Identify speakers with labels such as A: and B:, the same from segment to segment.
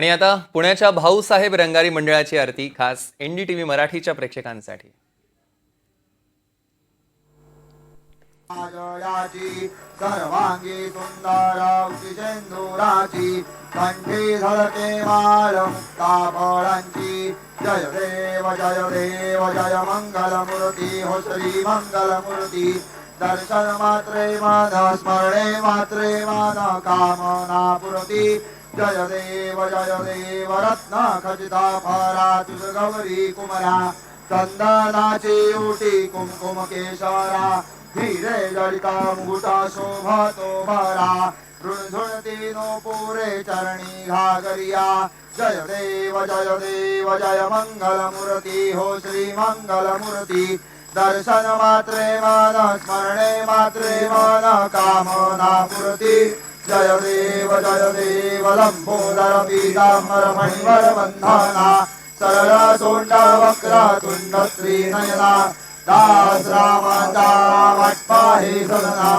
A: आणि आता पुण्याच्या भाऊसाहेब रंगारी मंडळाची आरती खास एनडीटीव्ही मराठीच्या प्रेक्षकांसाठी.
B: जयाची सर्वांगी सुंदर चेंदुराची कंठी झळके माल मुक्ता जय देव जय देव जय मंगल मूर्ती हो श्री मंगल मूर्ती दर्शन मात्रे मन स्मरणे मात्रे मन कामना पुरती जय देव जय देव रत्न खचिता फारा तुझ गौरी कुमरा चंदनाची उटी कुमकुम केशरा धीरे जडिता मुकुटा शोभा तो भरा झुणझुणती नो पुरे चरणी घागरिया। जय देव जय देव जय मंगल मूर्ती हो श्री मंगल मूर्ती दर्शन मात्रे मान स्मरणे मात्रे मान कामना मूर्ती जय देव जय देव लंबोदर पीतांबर मणिवर बंधना सरळ सोंड वक्र तुंड श्री नयना दास रामाचा वाटपाहे सदना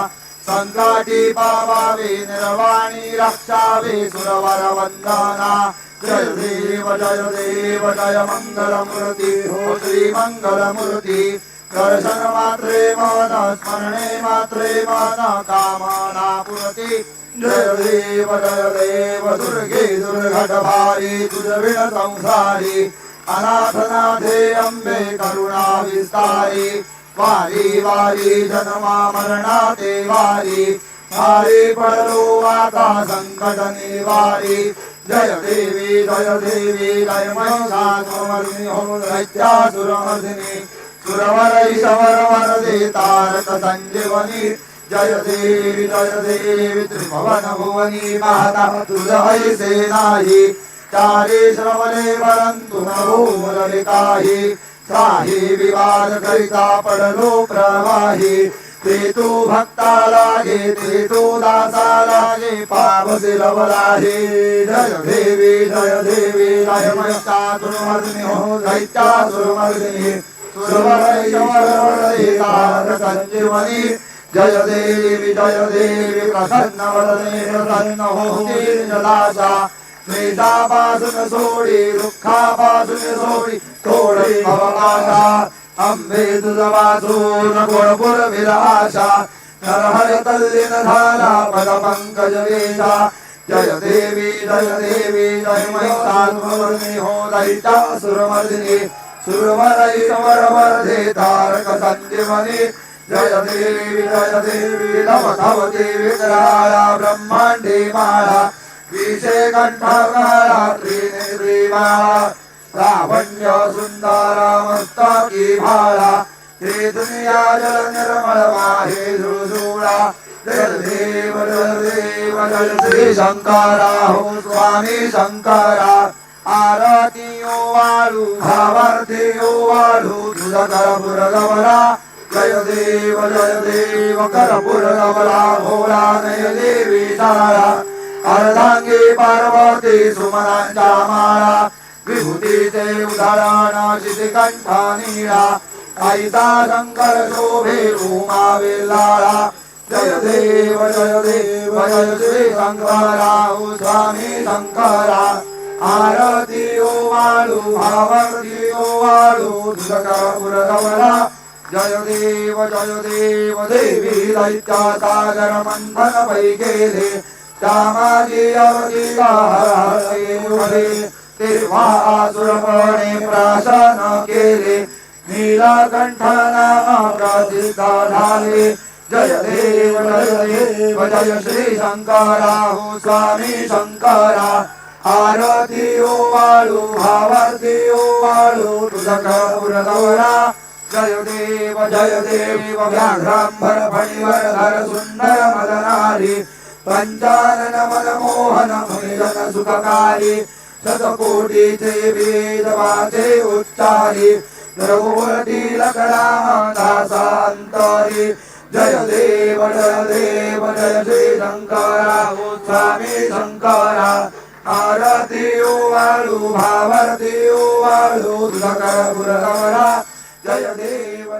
B: संकटी पावावे निर्वाणी रक्षावे सुरवर वंदना जय देव जय देव जय मंगल हो श्री मंगल दर्शन मात्रे मन स्मरणे मात्रे मन कामना पुरती। जय देव जय देव दुर्गे दुर्घटभारी भारी संसारी अनाथनाथे अंबे करुणा विस्तारी वारी वारी जन्मा मरणा ते वारी भारी पडलो आता संकट निवारी जय देवी जय देवी जय महिषासुरमर्दिनी हो दैत्यासुरमर्दिनी सुरवर ईश्वर वरदे तारक संजीवनी जय देवी जय देवी त्रिभुवन भुवनी माता तुझ ऐसे नाही चारी श्रवणे परंतु न काही काही विवाद करिता पडलो प्रवाही। ते तू भक्ता लागे ते तू दासा लागे पाप सिलवलाहे जय देवी जय देवी जय मैता सुरमर्दिनी। हो दैत्या सुरमर्दिनी सुरवरैश्वरवरदेतार संजीवनी जय देवी जय देवी प्रसन्न वरदे प्रसन्न हो जलाशा। द्वेषापासून सोडी दुःखापासून सोडी थोडी भवकाशा अंबे तुझ वाचून गुणपुर विलाशा नरहर तल्लीन झाला पद पंकज वेशा जय देवी जय देवी जय महिषासुरमर्दिनी हो दैत्या सुरमर्दिनी। सुरवरैश्वर तारक संजीवनी जय देवी जय देवी नव धवती विकराळा ब्रह्मांडी माळा विषे कंठकाळा त्रिनेत्रीमाळा लावण्य सुंदर मस्तकी भाळा हे दुनिया जल निर्मळ माहे झुळझुळा जय देव जल देव जय श्री शंकरा हो स्वामी शंकरा आरती ओ वाळू भावार्थी ओ वाळू तुझा करपुर गवरा जय देव जय देव करपुर गवरा भोला नय देवी सारा। अर्धांगी पार्वती सुमनांच्या माळा। विभूतीचे उदाहरण शितिकंठा निळा। आईचा शंकर शोभे उमावे लाळा जय देव जय देव जय श्री शंकरा स्वामी शंकरा। आरती ओ वाळू भावरती ओ वाळू तुझकर गवळा जय देव जय देव देवी दैत्यासागर मन्थन मंथन पै गेले हरे तेव्हा आसुरपणे प्राशन केले नीलकंठ नाम प्रसिद्ध झाले जय देव जय देव जय श्री शंकरा हो स्वामी शंकरा आरती ओ वाळू भावारती ओ वाळू तुझा कपूर गौरा जय देव जय देव व्याघ्रांबर फणीवर धर सुंदर मदनारी पंचानन मनमोहन मुनिजन सुखकारी शतकोटीचे वेद वाचे उच्चारी रघुवती लकडा दासांतरी। जय देव जय देव जय श्री शंकरा स्वामी शंकरा आरती ओ वाळू भावारती ओ वाळू तुझा कर Jayadeva.